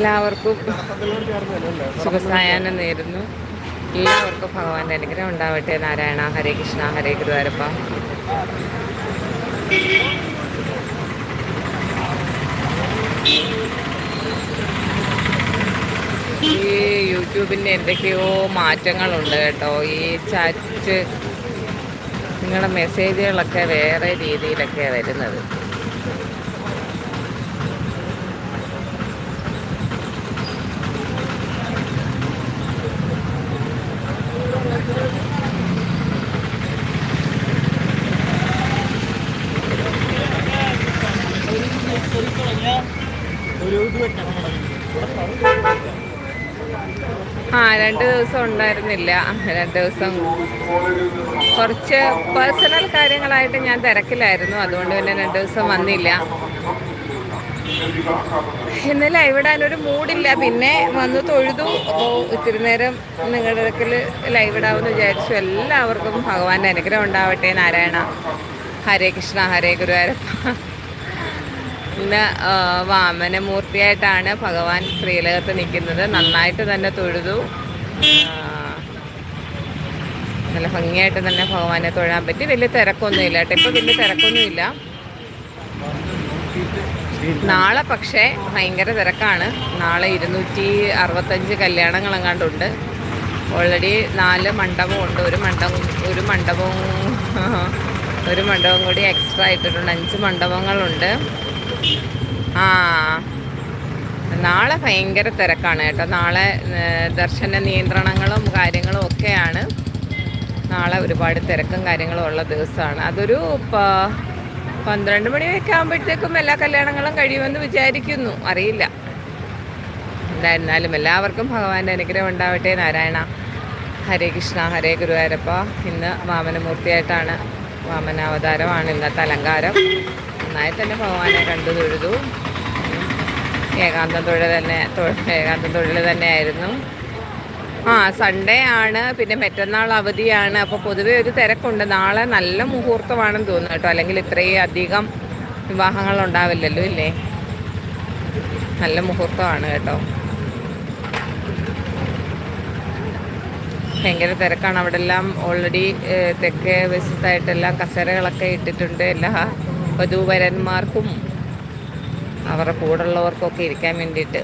എല്ലാവർക്കും സുഖസായാനം നേരുന്നു. എല്ലാവർക്കും ഭഗവാന്റെ അനുഗ്രഹം ഉണ്ടാവട്ടെ. നാരായണ ഹരേ കൃഷ്ണ ഹരേ ഗുരുവായൂരപ്പ. ഈ യൂട്യൂബിന്റെ എന്തൊക്കെയോ മാറ്റങ്ങളുണ്ട് കേട്ടോ. ഈ ചാറ്റ് നിങ്ങളുടെ മെസ്സേജുകളൊക്കെ വേറെ രീതിയിലൊക്കെയാണ് വരുന്നത്. ആ രണ്ട് ദിവസം ഉണ്ടായിരുന്നില്ല. രണ്ട് ദിവസം കുറച്ച് പേഴ്സണൽ കാര്യങ്ങളായിട്ട് ഞാൻ തിരക്കിലായിരുന്നു. അതുകൊണ്ട് പിന്നെ രണ്ട് ദിവസം വന്നില്ല. ഇന്നലെ ലൈവ് ഒരു മൂഡില്ല പിന്നെ വന്ന് തൊഴുതു. അപ്പോൾ ഇത്തിരി നേരം നിങ്ങളുടെ ഇടയ്ക്കിൽ ലൈവ് ഇടാമെന്ന് വിചാരിച്ചു. എല്ലാവർക്കും ഭഗവാന്റെ അനുഗ്രഹം ഉണ്ടാവട്ടെ. നാരായണ. ഹരേ കൃഷ്ണ. ഹരേ ഗുരുവായൂരപ്പ. ഇന്ന് വാമനമൂർത്തിയായിട്ടാണ് ഭഗവാൻ ശ്രീലകത്ത് നിൽക്കുന്നത്. നന്നായിട്ട് തന്നെ തൊഴുതു. നല്ല ഭംഗിയായിട്ട് തന്നെ ഭഗവാനെ തൊഴാൻ പറ്റി. വലിയ തിരക്കൊന്നുമില്ല കേട്ടോ. ഇപ്പം വലിയ തിരക്കൊന്നുമില്ല നാളെ പക്ഷേ ഭയങ്കര തിരക്കാണ്. നാളെ ഇരുന്നൂറ്റി അറുപത്തഞ്ച് കല്യാണങ്ങളെങ്ങാണ്ടുണ്ട് ഓൾറെഡി നാല് മണ്ഡപമുണ്ട് ഒരു മണ്ഡപം ഒരു മണ്ഡപവും ഒരു മണ്ഡപം കൂടി എക്സ്ട്രാ ഇട്ടിട്ടുണ്ട്. അഞ്ച് മണ്ഡപങ്ങളുണ്ട്. ആ. നാളെ ഭയങ്കര തിരക്കാണ് കേട്ടോ. നാളെ ദർശന നിയന്ത്രണങ്ങളും കാര്യങ്ങളും ഒക്കെയാണ്. നാളെ ഒരുപാട് തിരക്കും കാര്യങ്ങളും ഉള്ള ദിവസമാണ്. അതൊരു പന്ത്രണ്ട് മണിയൊക്കെ ആകുമ്പോഴത്തേക്കും എല്ലാ കല്യാണങ്ങളും കഴിയുമെന്ന് വിചാരിക്കുന്നു. അറിയില്ല. എന്തായിരുന്നാലും എല്ലാവർക്കും ഭഗവാന്റെ അനുഗ്രഹം ഉണ്ടാവട്ടെ. നാരായണ ഹരേ കൃഷ്ണ ഹരേ ഗുരുവായൂരപ്പ. ഇന്ന് വാമനമൂർത്തിയായിട്ടാണ് വാമനാവതാരമാണ്. ഇന്നത്തെ അലങ്കാരം. നന്നായി തന്നെ ഭഗവാനെ കണ്ടു തൊഴുതു. ഏകാന്തം തൊഴിൽ തന്നെ ഏകാന്ത തൊഴിൽ തന്നെയായിരുന്നു. ആ സൺഡേ ആണ്. പിന്നെ മറ്റന്നാൾ അവധിയാണ്. അപ്പോൾ പൊതുവേ ഒരു തിരക്കുണ്ട്. നാളെ നല്ല മുഹൂർത്തമാണെന്ന് തോന്നുന്നു കേട്ടോ. അല്ലെങ്കിൽ ഇത്രയും അധികം വിവാഹങ്ങൾ ഉണ്ടാവില്ലല്ലോ ഇല്ലേ? നല്ല മുഹൂർത്തമാണ് കേട്ടോ. ഭയങ്കര തിരക്കാണ്. അവിടെ എല്ലാം ഓൾറെഡി തെക്കേ വശത്തായിട്ടെല്ലാം കസേരകളൊക്കെ ഇട്ടിട്ടുണ്ട്. എല്ലാ വധൂവരന്മാർക്കും അവരുടെ കൂടുള്ളവർക്കൊക്കെ ഇരിക്കാൻ വേണ്ടിയിട്ട്.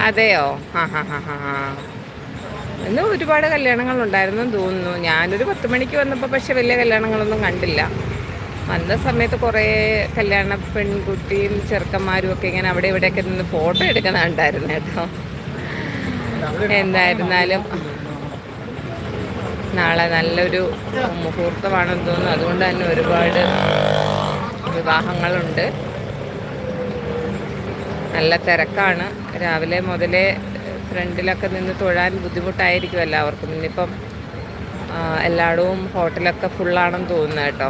അതെയോ? ആ ഹാ ഹാ ഹാ ഹാ. ഇന്ന് ഒരുപാട് കല്യാണങ്ങൾ ഉണ്ടായിരുന്നു എന്ന് തോന്നുന്നു. ഞാനൊരു പത്ത് മണിക്ക് വന്നപ്പോൾ പക്ഷെ വലിയ കല്യാണങ്ങളൊന്നും കണ്ടില്ല. വന്ന സമയത്ത് കുറേ കല്യാണ പെൺകുട്ടിയും ചെറുക്കന്മാരും ഒക്കെ ഇങ്ങനെ അവിടെ ഇവിടെയൊക്കെ നിന്ന് ഫോട്ടോ എടുക്കുന്ന കണ്ടായിരുന്നു കേട്ടോ. എന്തായിരുന്നാലും നാളെ നല്ലൊരു മുഹൂർത്തമാണെന്ന് തോന്നുന്നു. അതുകൊണ്ട് തന്നെ ഒരുപാട് വിവാഹങ്ങളുണ്ട്. നല്ല തിരക്കാണ്. രാവിലെ മുതലേ ഫ്രണ്ടിലൊക്കെ നിന്ന് തൊഴാൻ ബുദ്ധിമുട്ടായിരിക്കും എല്ലാവർക്കും. ഇന്നിപ്പം എല്ലായിടവും ഹോട്ടലൊക്കെ ഫുള്ളാണെന്ന് തോന്നുന്നു കേട്ടോ.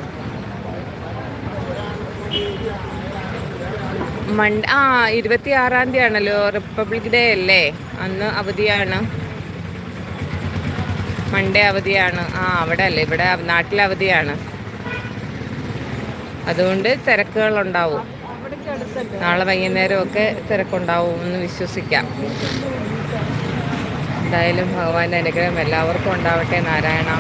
മണ്ട ആ ഇരുപത്തി ആറാം തീയതി ആണല്ലോ റിപ്പബ്ലിക് ഡേ അല്ലേ? അന്ന് അവധിയാണ്. മൺഡേ അവധിയാണ്. ആ അവിടെ അല്ലേ ഇവിടെ നാട്ടിൽ അവധിയാണ്. അതുകൊണ്ട് തിരക്കുകളുണ്ടാവും. നാളെ വൈകുന്നേരമൊക്കെ തിരക്കുണ്ടാവും എന്ന് വിശ്വസിക്കാം. എന്തായാലും ഭഗവാന്റെ അനുഗ്രഹം എല്ലാവർക്കും ഉണ്ടാവട്ടെ നാരായണ.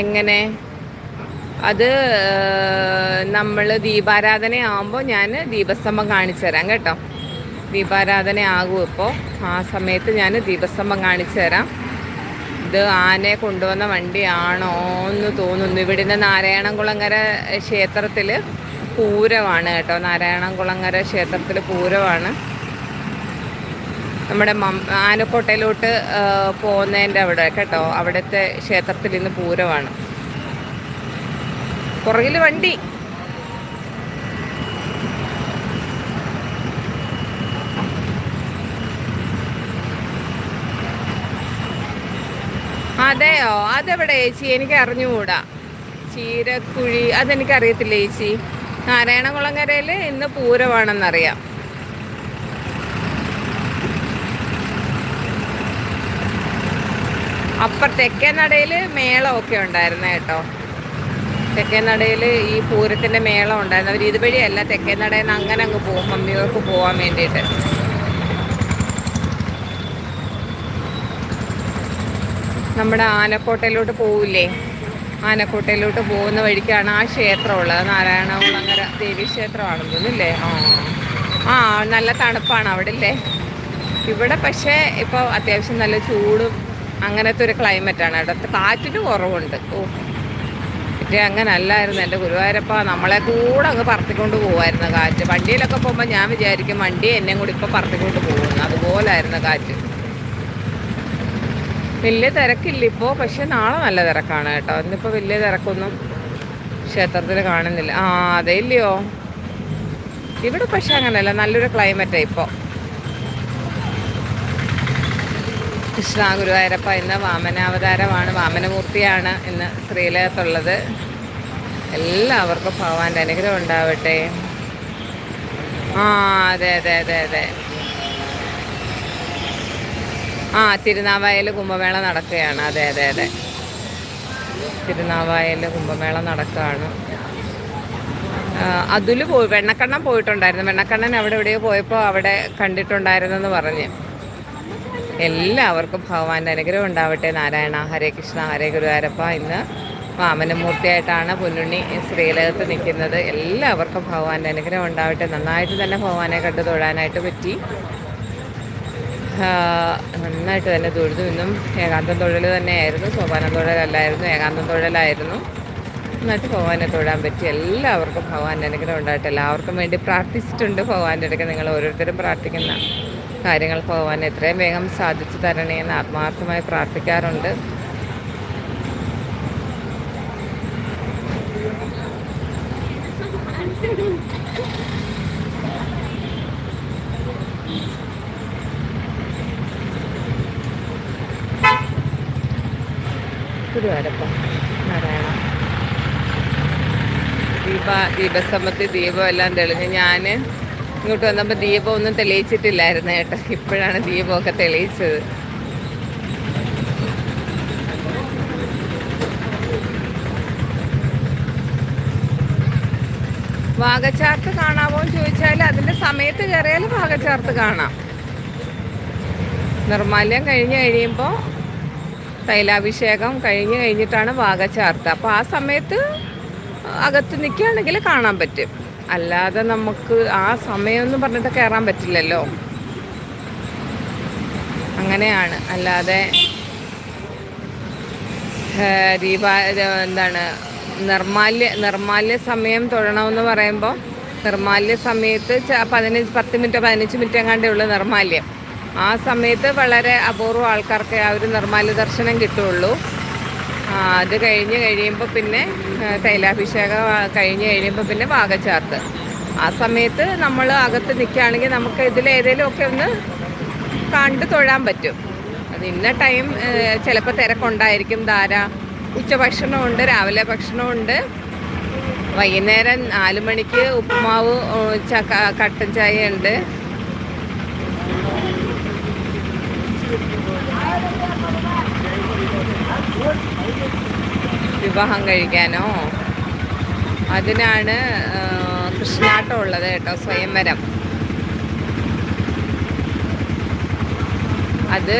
എങ്ങനെ? അത് നമ്മൾ ദീപാരാധന ആകുമ്പോൾ ഞാൻ ദീപസ്തംഭം കാണിച്ചു തരാം കേട്ടോ. ദീപാരാധന ആകും ഇപ്പോൾ ആ സമയത്ത് ഞാൻ ദീപസ്തംഭം കാണിച്ചു തരാം. ഇത് ആനയെ കൊണ്ടുവന്ന വണ്ടിയാണോ എന്ന് തോന്നുന്നു. ഇവിടുന്ന് നാരായണംകുളങ്ങര ക്ഷേത്രത്തിൽ പൂരമാണ് കേട്ടോ. നാരായണംകുളങ്ങര ക്ഷേത്രത്തിൽ പൂരമാണ് നമ്മുടെ മം ആനക്കോട്ടയിലോട്ട് പോകുന്നതിന്റെ അവിടെ കേട്ടോ. അവിടുത്തെ ക്ഷേത്രത്തിൽ ഇന്ന് പൂരമാണ് പുറകിൽ വണ്ടി. അതെയോ? അതെവിടെ ചേച്ചി? എനിക്ക് അറിഞ്ഞുകൂടാ ചീരക്കുഴി അതെനിക്കറിയത്തില്ല ചേച്ചി. നാരായണകുളങ്ങരയിൽ ഇന്ന് പൂരമാണെന്നറിയാം. അപ്പുറത്തെക്കേ നടയിൽ മേളമൊക്കെ ഉണ്ടായിരുന്നു കേട്ടോ. തെക്കേ നടയിൽ ഈ പൂരത്തിന്റെ മേളം ഉണ്ടായിരുന്നു. അവർ ഇതുവഴിയല്ല തെക്കേ നടയിൽ നിന്ന് അങ്ങനെ അങ്ങ് പോകും. മമ്മിയോർക്ക് പോകാൻ വേണ്ടിയിട്ട്. നമ്മുടെ ആനക്കോട്ടയിലോട്ട് പോവില്ലേ? ആനക്കോട്ടയിലോട്ട് പോകുന്ന വഴിക്കാണ് ആ ക്ഷേത്രമുള്ളത് നാരായണകുളങ്ങര ദേവി ക്ഷേത്രമാണെന്ന് തോന്നുന്നില്ലേ? ആ. ആ നല്ല തണുപ്പാണ് അവിടെ ഇല്ലേ ഇവിടെ പക്ഷേ ഇപ്പോൾ അത്യാവശ്യം നല്ല ചൂടും അങ്ങനത്തെ ഒരു ക്ലൈമറ്റാണ് അവിടുത്തെ കാറ്റിന് കുറവുണ്ട്. ഓ. പക്ഷേ അങ്ങനെ അല്ലായിരുന്നു എന്റെ ഗുരുവായൂരപ്പ നമ്മളെ കൂടെ അങ്ങ് പറത്തിക്കൊണ്ട് പോകുമായിരുന്നു കാറ്റ്. വണ്ടിയിലൊക്കെ പോകുമ്പോൾ ഞാൻ വിചാരിക്കും വണ്ടി എന്നെ കൂടി ഇപ്പോൾ പറത്തിക്കൊണ്ട് പോകുന്നു. അതുപോലായിരുന്നു കാറ്റ്. വലിയ തിരക്കില്ല ഇപ്പോൾ പക്ഷെ നാളെ നല്ല തിരക്കാണ് കേട്ടോ. ഇന്നിപ്പോൾ വലിയ തിരക്കൊന്നും ക്ഷേത്രത്തിൽ കാണുന്നില്ല. ആ അതെ ഇല്ലയോ? ഇവിടെ പക്ഷെ അങ്ങനെയല്ല. നല്ലൊരു ക്ലൈമറ്റാണ് ഇപ്പോൾ കൃഷ്ണ ഗുരുവായൂരപ്പ ഇന്ന് വാമനാവതാരമാണ് വാമനമൂർത്തിയാണ് ഇന്ന് ശ്രീലകത്തുള്ളത് എല്ലാവർക്കും ഭഗവാന്റെ അനുഗ്രഹം ഉണ്ടാവട്ടെ. ആ അതെ അതെ അതെ അതെ. ആ തിരുനാവായയിൽ കുംഭമേള നടക്കുകയാണ്. അതെ അതെ അതെ. തിരുനാവായയിൽ കുംഭമേള നടക്കുകയാണ്. അതിൽ പോയി വെണ്ണക്കണ്ണൻ പോയിട്ടുണ്ടായിരുന്നു. വെണ്ണക്കണ്ണൻ അവിടെ എവിടെയോ പോയപ്പോൾ അവിടെ കണ്ടിട്ടുണ്ടായിരുന്നെന്ന് പറഞ്ഞ്. എല്ലാവർക്കും ഭഗവാന്റെ അനുഗ്രഹം ഉണ്ടാവട്ടെ. നാരായണ ഹരേ കൃഷ്ണ ഹരേ ഗുരുവാരപ്പ ഇന്ന് വാമനമൂർത്തിയായിട്ടാണ് പൊന്നുണ്ണി ശ്രീലകത്ത് നിൽക്കുന്നത്. എല്ലാവർക്കും ഭഗവാന്റെ അനുഗ്രഹം ഉണ്ടാവട്ടെ. നന്നായിട്ട് തന്നെ ഭഗവാനെ കണ്ടു തൊഴാനായിട്ട് പറ്റി. നന്നായിട്ട് തന്നെ തൊഴുതു. ഇന്നും ഏകാന്തം തൊഴിൽ തന്നെയായിരുന്നു. സോപാനം തൊഴിലല്ലായിരുന്നു. ഏകാന്തം തൊഴിലായിരുന്നു. നന്നായിട്ട് ഭഗവാനെ തൊഴാൻ പറ്റി. എല്ലാവർക്കും ഭഗവാന്റെ അനുഗ്രഹം ഉണ്ടായിട്ട് എല്ലാവർക്കും വേണ്ടി പ്രാർത്ഥിച്ചിട്ടുണ്ട് ഭഗവാന്റെ അടുക്കൽ. നിങ്ങൾ ഓരോരുത്തരും പ്രാർത്ഥിക്കുന്ന കാര്യങ്ങൾ പോകാൻ എത്രയും വേഗം സാധിച്ചു തരണേ എന്ന് ആത്മാർത്ഥമായി പ്രാർത്ഥിക്കാറുണ്ട്. ഗുരുവാരപ്പ നാരായണ. ദീപ ദീപസ്തംഭത്തിൽ ദീപം എല്ലാം തെളിഞ്ഞ് ഞാൻ ഇങ്ങോട്ട് വന്നപ്പോൾ ദീപം ഒന്നും തെളിയിച്ചിട്ടില്ലായിരുന്നു കേട്ടോ. ഇപ്പോഴാണ് ദീപമൊക്കെ തെളിയിച്ചത്. വാഗച്ചാർത്ത് കാണാമോ എന്ന് ചോദിച്ചാൽ അതിന്റെ സമയത്ത് കയറിയാൽ വാഗച്ചാർത്ത് കാണാം. നിർമാല്യം കഴിഞ്ഞ് കഴിയുമ്പോൾ തൈലാഭിഷേകം കഴിഞ്ഞ് കഴിഞ്ഞിട്ടാണ് വാഗച്ചാർത്ത് അപ്പോൾ ആ സമയത്ത് അകത്ത് നിൽക്കുകയാണെങ്കിൽ കാണാൻ പറ്റും. അല്ലാതെ നമുക്ക് ആ സമയമൊന്നും പറഞ്ഞിട്ട് കയറാൻ പറ്റില്ലല്ലോ. അങ്ങനെയാണ്. അല്ലാതെ ദീപാ എന്താണ് നിർമാല്യ നിർമാല്യ സമയം തൊഴണമെന്ന് പറയുമ്പോൾ നിർമാല്യ സമയത്ത് പതിനഞ്ച് പത്ത് മിനിറ്റ് പതിനഞ്ച് മിനിറ്റ് എങ്ങാണ്ടേ ഉള്ളൂ നിർമാല്യം. ആ സമയത്ത് വളരെ അപൂർവ ആൾക്കാർക്ക് ആ ഒരു നിർമാല്യ ദർശനം കിട്ടുള്ളൂ. അത് കഴിഞ്ഞ് കഴിയുമ്പോൾ പിന്നെ തൈലാഭിഷേകം കഴിഞ്ഞ് കഴിയുമ്പോൾ പിന്നെ പാകച്ചാർത്ത് ആ സമയത്ത് നമ്മൾ അകത്ത് നിൽക്കുകയാണെങ്കിൽ നമുക്ക് ഇതിലേതെങ്കിലുമൊക്കെ ഒന്ന് കണ്ടു തൊഴാൻ പറ്റും. അത് ഇന്ന ടൈം ചിലപ്പോൾ തിരക്കുണ്ടായിരിക്കും ധാര. ഉച്ചഭക്ഷണമുണ്ട് രാവിലെ ഭക്ഷണമുണ്ട്. വൈകുന്നേരം നാല് മണിക്ക് ഉപ്പുമാവ് കട്ടൻ ചായ ഉണ്ട് വിവാഹം കഴിക്കാനോ? അതിനാണ് കൃഷ്ണാട്ടം ഉള്ളത് കേട്ടോ സ്വയംവരം. അത്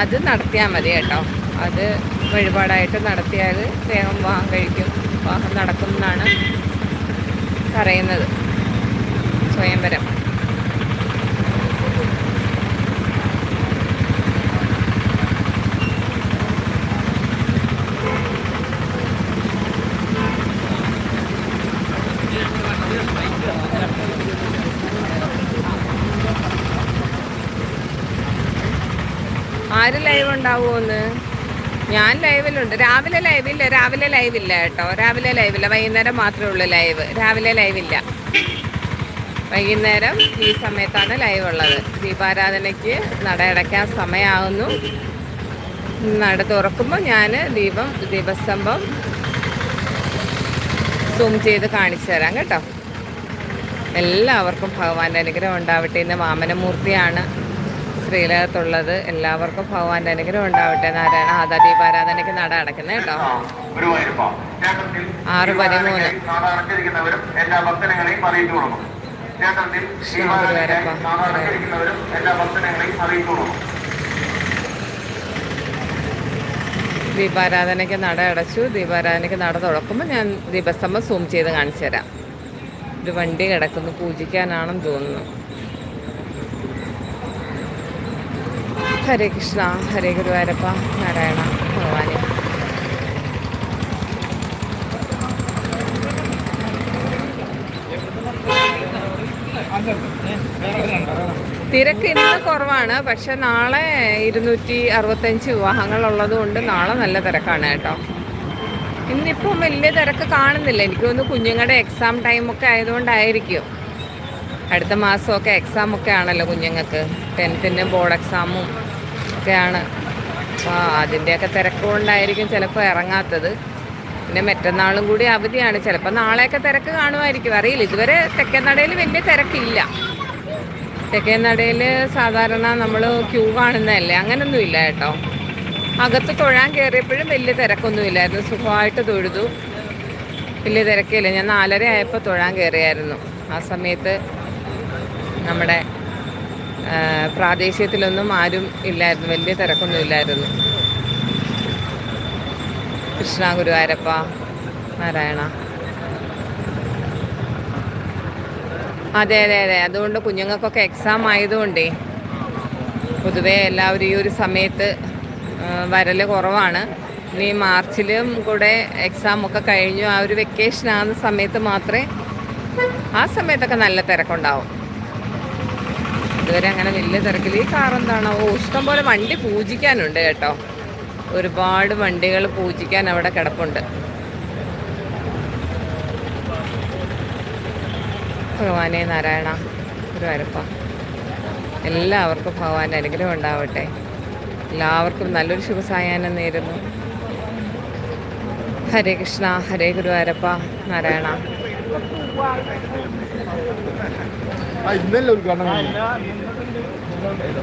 അത് നടത്തിയാൽ മതി കേട്ടോ. അത് വഴിപാടായിട്ട് നടത്തിയാൽ വേഗം വിവാഹം കഴിക്കും വിവാഹം നടക്കും എന്നാണ് പറയുന്നത്. സ്വയംവരം. ആര് ലൈവ് ഉണ്ടാവുമെന്ന് ഞാൻ ലൈവിലുണ്ട് രാവിലെ ലൈവില്ല രാവിലെ ലൈവില്ല കേട്ടോ. രാവിലെ ലൈവില്ല വൈകുന്നേരം മാത്രമേ ഉള്ളൂ ലൈവ് രാവിലെ ലൈവില്ല വൈകുന്നേരം ഈ സമയത്താണ് ലൈവ് ഉള്ളത്. ദീപാരാധനയ്ക്ക് നട അടയ്ക്കാൻ സമയമാകുന്നു നട തുറക്കുമ്പോൾ ഞാൻ ദീപം ദീപസ്തംഭം സൂം ചെയ്ത് കാണിച്ചു തരാം കേട്ടോ. എല്ലാവർക്കും ഭഗവാന്റെ അനുഗ്രഹം ഉണ്ടാവട്ടെ ഇന്ന് വാമനമൂർത്തിയാണ് ശ്രീലകത്തുള്ളത്. എല്ലാവർക്കും ഭഗവാന്റെ അനുഗ്രഹം ഉണ്ടാവട്ടെ. നാരായണ ആദാ ദീപാരാധനയ്ക്ക് നട അടക്കുന്നത് കേട്ടോ. ആറ് പതിമൂന്ന്. എല്ലാ അറിയിച്ചു കൊടുക്കും ദീപാരാധനയ്ക്ക് നട അടച്ചു. ദീപാരാധനയ്ക്ക് നട തുറക്കുമ്പോൾ ഞാൻ ദീപസ്തംഭം സൂം ചെയ്ത് കാണിച്ചു തരാം. ഒരു വണ്ടി കിടക്കുന്നു. പൂജിക്കാനാണെന്ന് തോന്നുന്നു. ഹരേ കൃഷ്ണ ഹരേ ഗുരുവായൂരപ്പ നാരായണ ഭഗവാനെ. തിരക്ക് ഇന്ന് കുറവാണ് പക്ഷെ നാളെ ഇരുന്നൂറ്റി അറുപത്തഞ്ച് വിവാഹങ്ങൾ ഉള്ളതുകൊണ്ട് നാളെ നല്ല തിരക്കാണ് കേട്ടോ. ഇന്നിപ്പം വലിയ തിരക്ക് കാണുന്നില്ല. എനിക്ക് തോന്നുന്നു കുഞ്ഞുങ്ങളുടെ എക്സാം ടൈമൊക്കെ ആയതുകൊണ്ടായിരിക്കും. അടുത്ത മാസമൊക്കെ എക്സാമൊക്കെ ആണല്ലോ കുഞ്ഞുങ്ങൾക്ക്. ടെൻത്തിന്റെ ബോർഡ് എക്സാമും ഒക്കെയാണ് അപ്പോൾ അതിന്റെയൊക്കെ തിരക്കുകൊണ്ടായിരിക്കും ചിലപ്പോൾ ഇറങ്ങാത്തത്. പിന്നെ മറ്റന്നാളും കൂടി അവധിയാണ്. ചിലപ്പോൾ നാളെയൊക്കെ തിരക്ക് കാണുമായിരിക്കും. അറിയില്ല ഇതുവരെ തെക്കനടയിൽ വലിയ തിരക്കില്ല. തെക്കേനടയിൽ സാധാരണ നമ്മൾ ക്യൂ കാണുന്നതല്ലേ? അങ്ങനൊന്നുമില്ല കേട്ടോ. അകത്ത് തൊഴാൻ കയറിയപ്പോഴും വലിയ തിരക്കൊന്നുമില്ലായിരുന്നു സുഖമായിട്ട് തൊഴുതു. വലിയ തിരക്കില്ല. ഞാൻ നാലര ആയപ്പോൾ തൊഴാൻ കയറിയായിരുന്നു ആ സമയത്ത് നമ്മുടെ പ്രാദേശികത്തിലൊന്നും ആരും ഇല്ലായിരുന്നു. വലിയ തിരക്കൊന്നും ഇല്ലായിരുന്നു. കൃഷ്ണ ഗുരുവായൂരപ്പ നാരായണ. അതെ അതെ അതെ. അതുകൊണ്ട് കുഞ്ഞുങ്ങൾക്കൊക്കെ എക്സാം ആയതുകൊണ്ടേ പൊതുവേ എല്ലാവരും ഈ ഒരു സമയത്ത് വരൽ കുറവാണ്. ഇനി മാർച്ചിലും കൂടെ എക്സാം ഒക്കെ കഴിഞ്ഞു. ആ ഒരു വെക്കേഷൻ ആകുന്ന സമയത്ത് മാത്രമേ ആ സമയത്തൊക്കെ നല്ല തിരക്കുണ്ടാവും. ഇതുവരെ അങ്ങനെ വലിയ തിരക്കില്ല ഈ കാർ എന്താണ്? ഓ ഇഷ്ടം പോലെ വണ്ടി പൂജിക്കാനുണ്ട് കേട്ടോ. ഒരുപാട് വണ്ടികൾ പൂജിക്കാൻ അവിടെ കിടപ്പുണ്ട്. ഭഗവാനെ നാരായണ ഗുരുവായൂരപ്പ എല്ലാവർക്കും ഭഗവാന്റെ അനുഗ്രഹം ഉണ്ടാവട്ടെ. എല്ലാവർക്കും നല്ലൊരു ശുഭസായാഹ്നം നേരുന്നു. ഹരേ കൃഷ്ണ ഹരേ ഗുരുവായൂരപ്പ നാരായണ.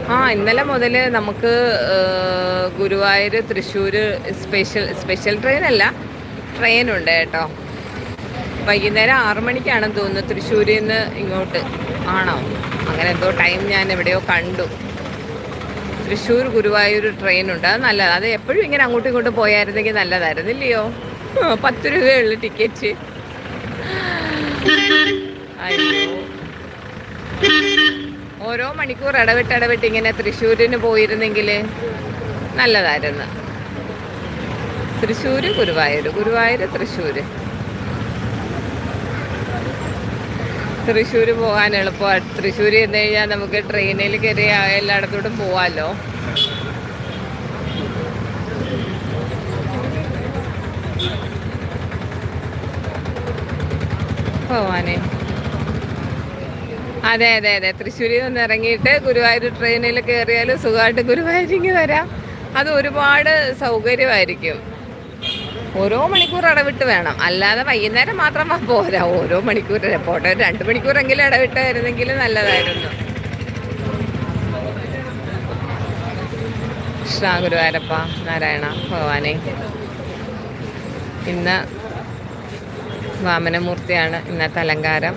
ആ ഇന്നലെ മുതൽ നമുക്ക് Guruvayur Thrissur special special train അല്ല ട്രെയിൻ ഉണ്ട് കേട്ടോ. വൈകുന്നേരം ആറു മണിക്കാണെന്ന് തോന്നുന്നു തൃശ്ശൂരിൽ നിന്ന് ഇങ്ങോട്ട്. ആണോ? അങ്ങനെ എന്തോ ടൈം ഞാൻ എവിടെയോ കണ്ടു. തൃശ്ശൂർ ഗുരുവായൂർ ട്രെയിനുണ്ട്. അത് നല്ലതാണ് അത് എപ്പോഴും ഇങ്ങനെ അങ്ങോട്ടും ഇങ്ങോട്ടും പോയായിരുന്നെങ്കിൽ നല്ലതായിരുന്നു ഇല്ലയോ ആ, പത്ത് രൂപയുള്ള ടിക്കറ്റ്. അയ്യോ. ഓരോ മണിക്കൂർ ഇടവിട്ട് ഇടവിട്ട് ഇങ്ങനെ തൃശ്ശൂരിന് പോയിരുന്നെങ്കിൽ നല്ലതായിരുന്നു. തൃശ്ശൂർ ഗുരുവായൂർ ഗുരുവായൂർ തൃശ്ശൂർ തൃശ്ശൂർ പോകാൻ എളുപ്പമാണ്. തൃശ്ശൂർ ചെന്ന് കഴിഞ്ഞാൽ നമുക്ക് ട്രെയിനിൽ കയറി എല്ലായിടത്തോട്ടും പോവാമല്ലോ പോവാനേ. അതെ അതെ അതെ. തൃശ്ശൂരിൽ നിന്ന് ഇറങ്ങിയിട്ട് ഗുരുവായൂർ ട്രെയിനിൽ കയറിയാൽ സുഖമായിട്ട് ഗുരുവായൂരിങ്ങ് വരാം. അത് ഒരുപാട് സൗകര്യമായിരിക്കും. ഓരോ മണിക്കൂർ ഇടവിട്ട് വേണം. അല്ലാതെ വൈകുന്നേരം മാത്രം പോരാ. ഓരോ മണിക്കൂർ പോട്ടെ രണ്ട് മണിക്കൂറെങ്കിലും ഇടവിട്ട് വരുന്നെങ്കിൽ നല്ലതായിരുന്നു. കൃഷ്ണ ഗുരുവായൂരപ്പ നാരായണ ഭഗവാനെ. ഇന്ന് വാമനമൂർത്തിയാണ് ഇന്നത്തെ അലങ്കാരം.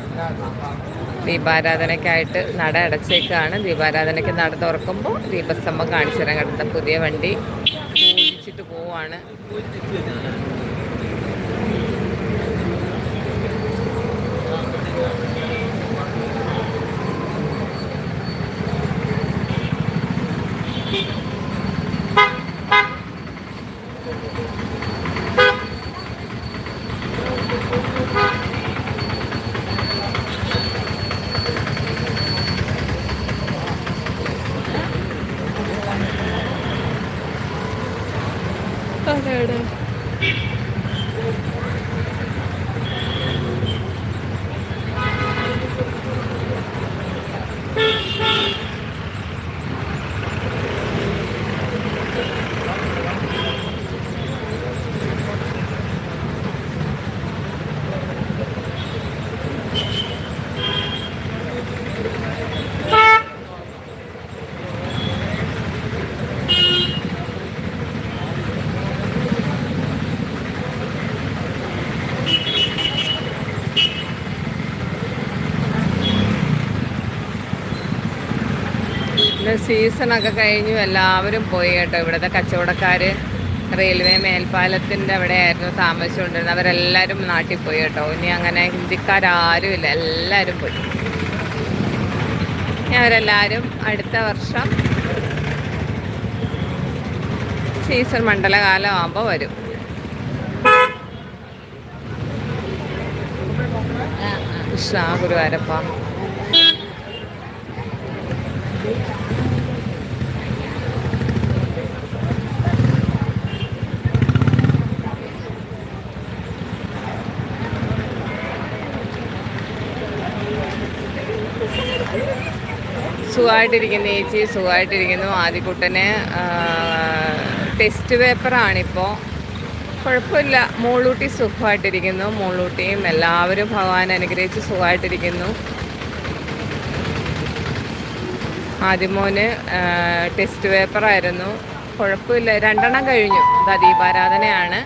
ദീപാരാധനയ്ക്കായിട്ട് നട അടച്ചേക്കാണ്. ദീപാരാധനയ്ക്ക് നട തുറക്കുമ്പോൾ ദീപസ്തംഭം കാണിച്ചു തരാൻ കിടന്ന പുതിയ വണ്ടി പൂജിച്ചിട്ട് പോവാണ് അതെവിടെ ഇന്ന് സീസണൊക്കെ കഴിഞ്ഞു. എല്ലാവരും പോയി കേട്ടോ. ഇവിടുത്തെ കച്ചവടക്കാർ റെയിൽവേ മേൽപ്പാലത്തിന്റെ അവിടെ ആയിരുന്നു താമസിച്ചുകൊണ്ടിരുന്നത്. അവരെല്ലാവരും നാട്ടിൽ പോയി കേട്ടോ. ഇനി അങ്ങനെ ഹിന്ദിക്കാരും ഇല്ല എല്ലാവരും പോയി. ഇനി അവരെല്ലാവരും അടുത്ത വർഷം സീസൺ മണ്ഡലകാലം ആകുമ്പോൾ വരും. കൃഷ്ണ ഗുരുവാരപ്പ സുഖമായിട്ടിരിക്കുന്നു ചേച്ചി സുഖമായിട്ടിരിക്കുന്നു. ആദ്യക്കുട്ടന് ടെസ്റ്റ് പേപ്പറാണിപ്പോൾ കുഴപ്പമില്ല. മോളൂട്ടി സുഖമായിട്ടിരിക്കുന്നു. മോളൂട്ടിയും എല്ലാവരും ഭഗവാൻ അനുഗ്രഹിച്ച് സുഖമായിട്ടിരിക്കുന്നു. ആദ്യമോന് ടെസ്റ്റ് പേപ്പറായിരുന്നു കുഴപ്പമില്ല. രണ്ടെണ്ണം കഴിഞ്ഞു. ഇതാ ദീപാരാധനയാണ്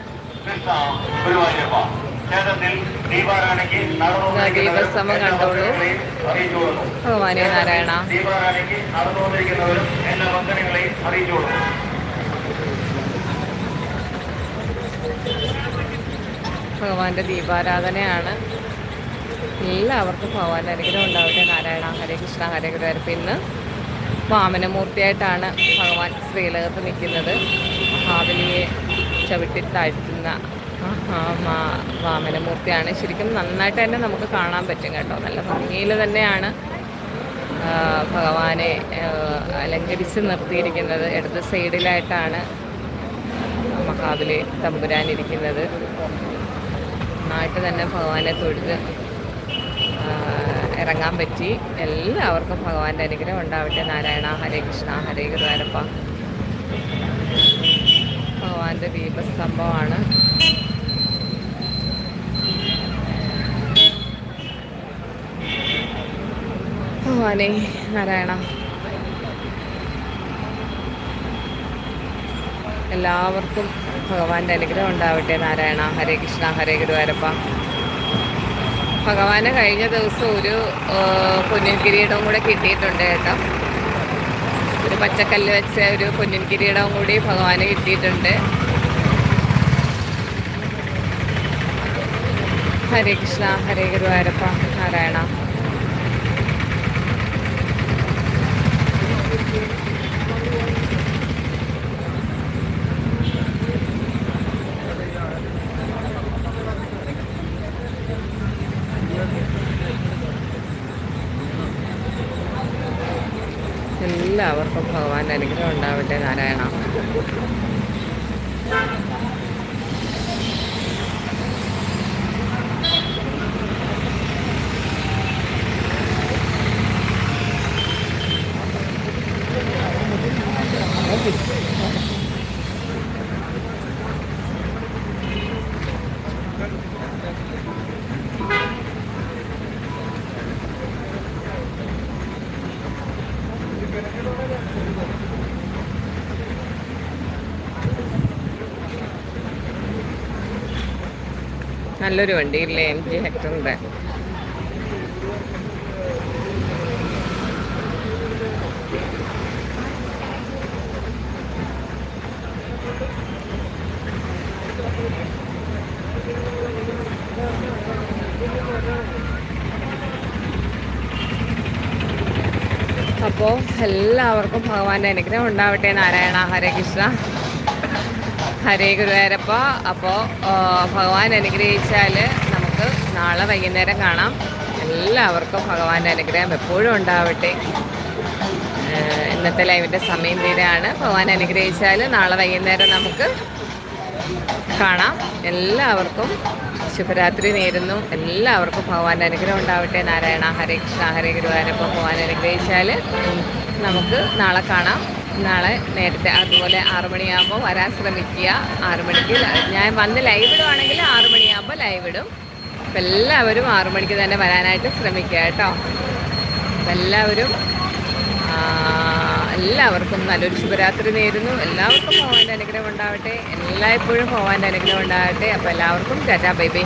എല്ലാ കണ്ടോളൂ. ഭഗവാനെ നാരായണ. ഭഗവാന്റെ ദീപാരാധനയാണ്. എല്ലാവർക്കും ഭഗവാന്റെ അനുഗ്രഹം ഉണ്ടാവട്ടെ. നാരായണ ഹരേ കൃഷ്ണ ഹരേ ഗുരുവായൂരപ്പ ഇന്ന് വാമനമൂർത്തിയായിട്ടാണ് ഭഗവാൻ ശ്രീലകത്ത് നിൽക്കുന്നത്. മഹാബലിയെ ചവിട്ടി താഴ്ത്തുന്ന വാമനമൂർത്തിയാണ്. ശരിക്കും നന്നായിട്ട് തന്നെ നമുക്ക് കാണാൻ പറ്റും കേട്ടോ. നല്ല ഭംഗിയിൽ തന്നെയാണ് ഭഗവാനെ അലങ്കരിച്ച് നിർത്തിയിരിക്കുന്നത്. ഇടത് സൈഡിലായിട്ടാണ് മഹാബലി തമ്പുരാനിരിക്കുന്നത്. നന്നായിട്ട് തന്നെ ഭഗവാനെ തൊഴുത് ഇറങ്ങാൻ പറ്റി. എല്ലാവർക്കും ഭഗവാന്റെ അനുഗ്രഹം ഉണ്ടാവട്ടെ. നാരായണ ഹരേ കൃഷ്ണ ഹരേ ഗുരുവായൂരപ്പ. ഭഗവാന്റെ ദീപസ്തംഭമാണ്. ഭഗവാനെ നാരായണ. എല്ലാവർക്കും ഭഗവാന്റെ അനുഗ്രഹം ഉണ്ടാവട്ടെ നാരായണ. ഹരേ കൃഷ്ണ ഹരേ ഗുരുവായൂരപ്പ. ഭഗവാന് കഴിഞ്ഞ ദിവസം ഒരു പൊന്നിൻ കിരീടവും കൂടെ കിട്ടിയിട്ടുണ്ട് കേട്ടോ. ഒരു പച്ചക്കല്ല് വെച്ച ഒരു പൊന്നിൻ കിരീടവും കൂടി ഭഗവാന് കിട്ടിയിട്ടുണ്ട്. ഹരേ കൃഷ്ണ ഹരേ ഗുരുവായൂരപ്പ നാരായണ. എല്ലാവർക്കും ഭഗവാന്റെ അനുഗ്രഹം ഉണ്ടാവട്ടെ നാരായണ. നല്ലൊരു വണ്ടി ഇല്ലേ എം ജി ഹെക്ടറിന്റെ അപ്പോൾ എല്ലാവർക്കും ഭഗവാന്റെ അനുഗ്രഹം ഉണ്ടാവട്ടെ നാരായണ ഹരേ കൃഷ്ണ. ഹരേ ഗുരുവായൂരപ്പ. അപ്പോൾ ഭഗവാൻ അനുഗ്രഹിച്ചാൽ നമുക്ക് നാളെ വൈകുന്നേരം കാണാം. എല്ലാവർക്കും ഭഗവാന്റെ അനുഗ്രഹം എപ്പോഴും ഉണ്ടാവട്ടെ. ഇന്നത്തെ ലൈവിന്റെ സമയം തീരാണ് ഭഗവാൻ അനുഗ്രഹിച്ചാൽ നാളെ വൈകുന്നേരം നമുക്ക് കാണാം. എല്ലാവർക്കും ശുഭരാത്രി നേരുന്നു. എല്ലാവർക്കും ഭഗവാന്റെ അനുഗ്രഹം ഉണ്ടാവട്ടെ. നാരായണ ഹരേ കൃഷ്ണ ഹരേ ഗുരുവായൂരപ്പ ഭഗവാൻ അനുഗ്രഹിച്ചാൽ നമുക്ക് നാളെ കാണാം. നാളെ നേരത്തെ അതുപോലെ ആറു മണിയാകുമ്പോൾ വരാൻ ശ്രമിക്കുക. ആറു മണിക്ക് ഞാൻ വന്ന് ലൈവ് ഇടുവാണെങ്കിൽ ആറു മണിയാകുമ്പോൾ ലൈവ് ഇടും. അപ്പം എല്ലാവരും ആറു മണിക്ക് തന്നെ വരാനായിട്ട് ശ്രമിക്കുക കേട്ടോ. എല്ലാവരും എല്ലാവർക്കും നല്ലൊരു ശുഭരാത്രി നേരുന്നു. എല്ലാവർക്കും ഭഗവാന്റെ അനുഗ്രഹം ഉണ്ടാവട്ടെ. എല്ലായ്പ്പോഴും ഭഗവാന്റെ അനുഗ്രഹം ഉണ്ടാവട്ടെ അപ്പോൾ എല്ലാവർക്കും ടാറ്റാ ബൈ ബൈ.